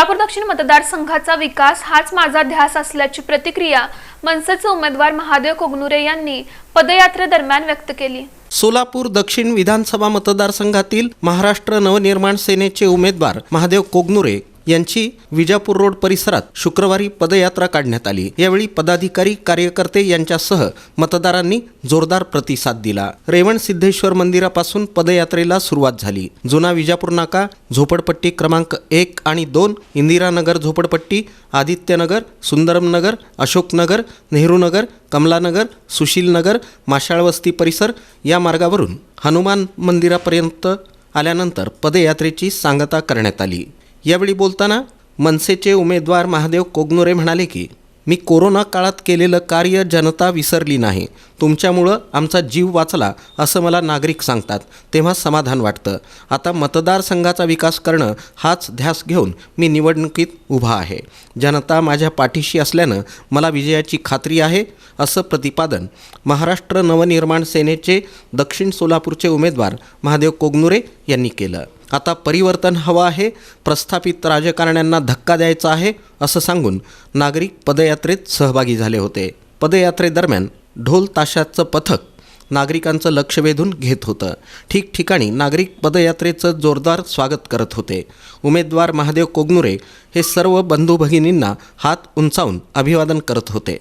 सोलापूर दक्षिण मतदारसंघाचा विकास हाच माझा ध्यास असल्याची प्रतिक्रिया मनसेचे उमेदवार महादेव कोगनुरे यांनी पदयात्रेदरम्यान व्यक्त केली. सोलापूर दक्षिण विधानसभा मतदारसंघातील महाराष्ट्र नवनिर्माण सेनेचे उमेदवार महादेव कोगनुरे यांची विजापूर रोड परिसरात शुक्रवारी पदयात्रा काढण्यात आली. यावेळी पदाधिकारी कार्यकर्ते यांच्यासह मतदारांनी जोरदार प्रतिसाद दिला. रेवण सिद्धेश्वर मंदिरापासून पदयात्रेला सुरुवात झाली. जुना विजापूर नाका झोपडपट्टी क्रमांक एक आणि दोन इंदिरानगर झोपडपट्टी आदित्यनगर सुंदरमनगर अशोकनगर नेहरूनगर कमलानगर सुशीलनगर माशाळवस्ती परिसर या मार्गावरून हनुमान मंदिरापर्यंत आल्यानंतर पदयात्रेची सांगता करण्यात आली. यावेळी बोलताना मनसेचे उमेदवार महादेव कोगनुरे म्हणाले की मी कोरोना काळात केलेलं कार्य जनता विसरली नाही. तुमच्यामुळं आमचा जीव वाचला असं मला नागरिक सांगतात. तेव्हा समाधान वाटतं. आता मतदारसंघाचा विकास करणं हाच ध्यास घेऊन मी निवडणुकीत उभा आहे. जनता माझ्या पाठीशी असल्यानं मला विजयाची खात्री आहे असं प्रतिपादन महाराष्ट्र नवनिर्माण सेनेचे दक्षिण सोलापूरचे उमेदवार महादेव कोगनुरे यांनी केलं. आता परिवर्तन हवं आहे प्रस्थापित राजकारण्यांना धक्का द्यायचा आहे असं सांगून नागरिक पदयात्रेत सहभागी झाले होते. पदयात्रेदरम्यान ढोल ताशाचं पथक नागरिकांचं लक्ष वेधून घेत होतं. ठिकठिकाणी नागरिक पदयात्रेचं जोरदार स्वागत करत होते. उमेदवार महादेव कोगनुरे हे सर्व बंधू भगिनींना हात उंचावून अभिवादन करत होते.